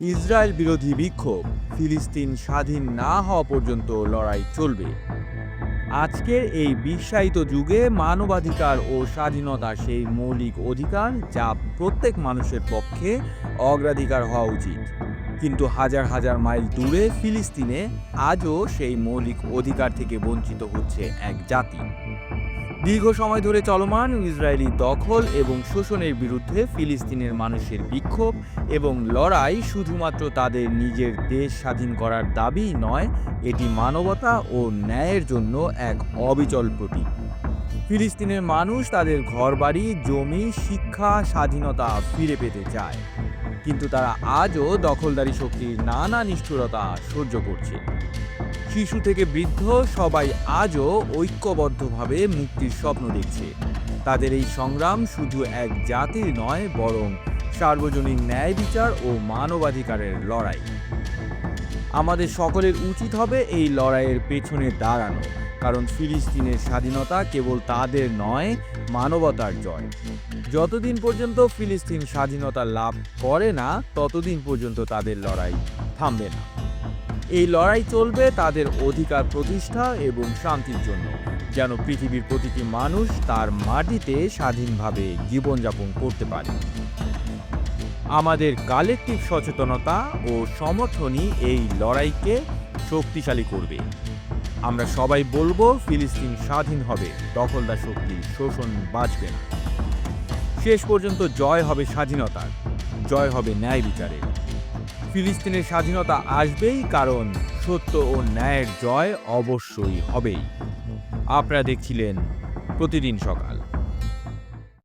Israel বিরোধী বিক্ষোভ, ফিলিস্তিন স্বাধীন না হওয়া পর্যন্ত লড়াই চলবে। আজকের এই বিশ্বায়িত যুগে মানবাধিকার ও স্বাধীনতা সেই মৌলিক অধিকার যা প্রত্যেক মানুষের পক্ষে অগ্রাধিকার হওয়া উচিত। কিন্তু হাজার হাজার মাইল দূরে ফিলিস্তিনে আজও সেই মৌলিক অধিকার থেকে বঞ্চিত হচ্ছে এক জাতি। দীর্ঘ সময় ধরে চলমান ইসরায়েলি দখল এবং শোষণের বিরুদ্ধে ফিলিস্তিনের মানুষের বিক্ষোভ এবং লড়াই শুধুমাত্র তাদের নিজের দেশ স্বাধীন করার দাবি নয়, এটি মানবতা ও ন্যায়ের জন্য এক অবিচল প্রতীক। ফিলিস্তিনের মানুষ তাদের ঘরবাড়ি, জমি, শিক্ষা, স্বাধীনতা ফিরে পেতে চায়। কিন্তু তারা আজও দখলদারি শক্তির নানা নিষ্ঠুরতা সহ্য করছে। শিশু থেকে বৃদ্ধ সবাই আজও ঐক্যবদ্ধভাবে মুক্তির স্বপ্ন দেখছে। তাদের এই সংগ্রাম শুধু এক জাতির নয়, বরং সার্বজনীন ন্যায় বিচার ও মানবাধিকারের লড়াই। আমাদের সকলের উচিত হবে এই লড়াইয়ের পেছনে দাঁড়ানো, কারণ ফিলিস্তিনের স্বাধীনতা কেবল তাদের নয়, মানবতার জয়। যতদিন পর্যন্ত ফিলিস্তিন স্বাধীনতা লাভ করে না, ততদিন পর্যন্ত তাদের লড়াই থামবে না। এই লড়াই চলবে তাদের অধিকার প্রতিষ্ঠা এবং শান্তির জন্য, যেন পৃথিবীর প্রতিটি মানুষ তার মাটিতে স্বাধীনভাবে জীবনযাপন করতে পারে। আমাদের কালেকটিভ সচেতনতা ও সমর্থনই এই লড়াইকে শক্তিশালী করবে। আমরা সবাই বলব, ফিলিস্তিন স্বাধীন হবে। দখলদার শক্তি শোষণ বাঁচবে না। শেষ পর্যন্ত জয় হবে স্বাধীনতার, জয় হবে ন্যায় বিচারের। ফিলিস্তিনের স্বাধীনতা আসবেই, কারণ সত্য ও ন্যায়ের জয় অবশ্যই হবেই। আপনারা দেখছিলেন প্রতিদিন সকাল।